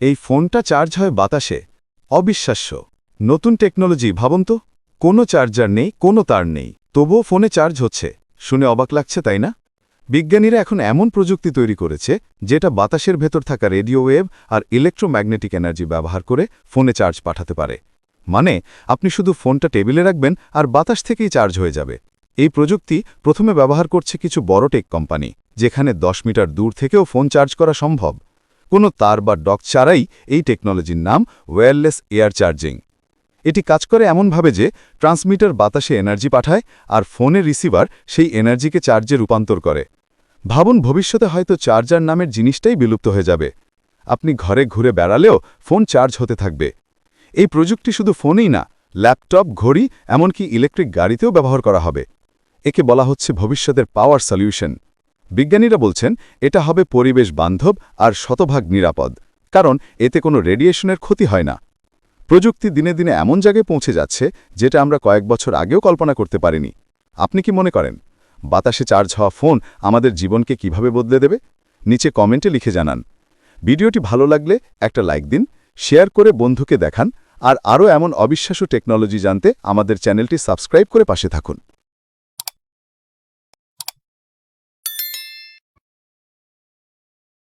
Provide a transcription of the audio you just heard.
এই ফোনটা চার্জ হয় বাতাসে। অবিশ্বাস্য। নতুন টেকনোলজি, ভাবুন তো। কোনো চার্জার নেই, কোনো তার নেই। তবুও ফোনে চার্জ হচ্ছে। শুনে অবাক লাগছে, তাই না? বিজ্ঞানীরা এখন এমন প্রযুক্তি তৈরি করেছে, যেটা বাতাসের ভেতর থাকা রেডিও ওয়েভ আর ইলেকট্রোম্যাগনেটিক এনার্জি ব্যবহার করে ফোনে চার্জ পাঠাতে পারে। মানে আপনি শুধু ফোনটা টেবিলে রাখবেন আর বাতাস থেকেই চার্জ হয়ে যাবে। এই প্রযুক্তি প্রথমে ব্যবহার করছে কিছু বড় টেক কোম্পানি, যেখানে 10 মিটার দূর থেকেও ফোন চার্জ করা সম্ভব। কোনো তার বা ডক ছাড়াই এই টেকনোলজির নাম ওয়্যারলেস এয়ার চার্জিং। এটি কাজ করে এমনভাবে যে ট্রান্সমিটার বাতাসে এনার্জি পাঠায় আর ফোনের রিসিভার সেই এনার্জিকে চার্জে রূপান্তর করে। ভাবুন ভবিষ্যতে হয়তো চার্জার নামের জিনিসটাই বিলুপ্ত হয়ে যাবে। আপনি ঘরে ঘুরে বেড়ালেও ফোন চার্জ হতে থাকবে। এই প্রযুক্তি শুধু ফোনেই না, ল্যাপটপ, ঘড়ি, এমনকি ইলেকট্রিক গাড়িতেও ব্যবহার করা হবে। একে বলা হচ্ছে ভবিষ্যতের পাওয়ার সলিউশন। বিজ্ঞানীরা বলছেন, এটা হবে পরিবেশ বান্ধব আর শতভাগ নিরাপদ, কারণ এতে কোনো রেডিয়েশনের ক্ষতি হয় না। প্রযুক্তি দিনে দিনে এমন জায়গায় পৌঁছে যাচ্ছে, যেটা আমরা কয়েক বছর আগেও কল্পনা করতে পারিনি। আপনি কি মনে করেন, বাতাসে চার্জ হওয়া ফোন আমাদের জীবনকে কীভাবে বদলে দেবে? নিচে কমেন্টে লিখে জানান। ভিডিওটি ভালো লাগলে একটা লাইক দিন, শেয়ার করে বন্ধুকে দেখান, আর আরও এমন অবিশ্বাস্য টেকনোলজি জানতে আমাদের চ্যানেলটি সাবস্ক্রাইব করে পাশে থাকুন।